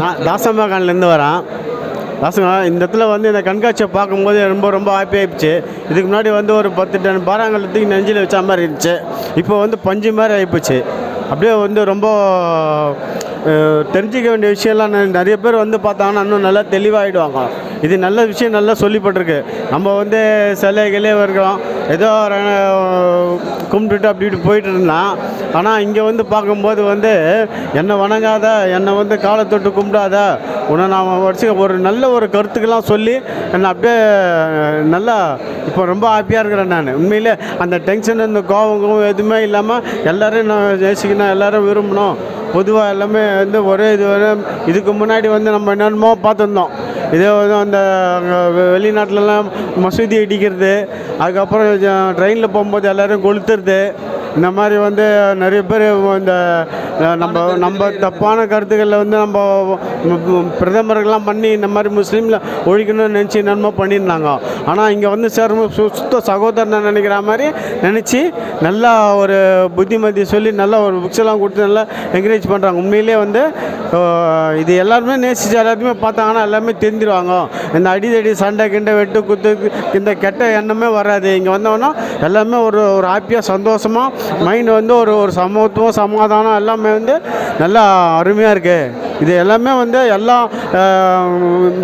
நான் தாசம்பாக்கான்லேருந்து வரேன். தாசங்க இந்த இடத்துல வந்து இந்த கண்காட்சியை பார்க்கும்போது ரொம்ப ரொம்ப ஹாப்பி ஆயிடுச்சு. இதுக்கு முன்னாடி வந்து ஒரு பத்து டன் பாராங்கலத்துக்கு நெஞ்சில் வச்ச மாதிரி இருந்துச்சு. இப்போ வந்து பஞ்சு மாதிரி ஆகிப்போச்சு அப்படியே வந்து ரொம்ப தெரிஞ்சிக்க வேண்டிய விஷயம்லாம் நிறைய பேர் வந்து பார்த்தாங்கன்னா இன்னும் நல்லா தெளிவாகிடுவாங்க இது நல்ல விஷயம் நல்லா சொல்லிப்பட்டிருக்கு. நம்ம வந்து சிலைகளே இருக்கிறோம் ஏதோ கும்பிட்டுட்டு அப்படி இப்படி போயிட்டு இருந்தால் ஆனால் இங்கே வந்து பார்க்கும்போது வந்து என்னை வணங்காத என்னை வந்து காலை தொட்டு கும்பிடாத உன்னை நான் வச்சு ஒரு நல்ல ஒரு கருத்துக்கெல்லாம் சொல்லி என்னை அப்படியே நல்லா இப்போ ரொம்ப ஹாப்பியாக இருக்கிறேன் நான். உண்மையிலே அந்த டென்ஷன் அந்த கோவம் கோவம் எதுவுமே இல்லாமல் எல்லோரும் நான் நேசிக்கணும் எல்லோரும் விரும்பணும். பொதுவாக எல்லாமே வந்து ஒரே இது இதுக்கு முன்னாடி வந்து நம்ம என்னென்னமோ பார்த்துருந்தோம். இதே வந்து அந்த வெளிநாட்டிலலாம் மசூதி இடிக்கிறது அதுக்கப்புறம் ட்ரெயினில் போகும்போது எல்லோரும் கொளுத்துறது இந்த மாதிரி வந்து நிறைய பேர் இந்த நம்ம நம்ம தப்பான கருத்துக்களில் வந்து நம்ம பிரதமர்கள்லாம் பண்ணி இந்த மாதிரி முஸ்லீமில் ஒழிக்கணும்னு நினச்சி நன்மை பண்ணியிருந்தாங்க. ஆனால் இங்கே வந்து சார் சுத்த சகோதரனை நினைக்கிற மாதிரி நினச்சி நல்லா ஒரு புத்திமதி சொல்லி நல்லா ஒரு புக்ஸ் எல்லாம் கொடுத்து நல்லா என்கரேஜ் பண்ணுறாங்க உண்மையிலே வந்து இது எல்லாருமே நேசிச்சு எல்லாத்தையுமே பார்த்தாங்கன்னா எல்லாமே தெரிஞ்சிருவாங்க. இந்த அடிதடி சண்டை கிண்டை வெட்டு குத்து இந்த கெட்ட எண்ணமே வராது. இங்கே வந்தோன்னா எல்லாமே ஒரு ஒரு ஹாப்பியாக சந்தோஷமாக மைண்ட் வந்து ஒரு ஒரு சமத்துவம் சமாதானம் எல்லாமே வந்து நல்லா அருமையாக இருக்குது இது எல்லாமே வந்து எல்லா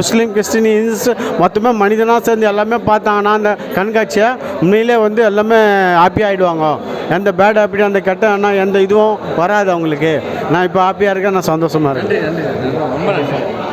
முஸ்லீம் கிறிஸ்டின் இந்துஸ் மொத்தமே மனிதனாக சேர்ந்து எல்லாமே பார்த்தாங்கன்னா அந்த கண்காட்சியை உண்மையிலே வந்து எல்லாமே ஹாப்பி ஆகிடுவாங்க எந்த பேட் ஹாப்பி அந்த கெட்ட ஆனால் எந்த இதுவும் வராது அவங்களுக்கு. நான் இப்போ ஹாப்பியாக இருக்கேன் நான் சந்தோஷமாக இருக்கேன்.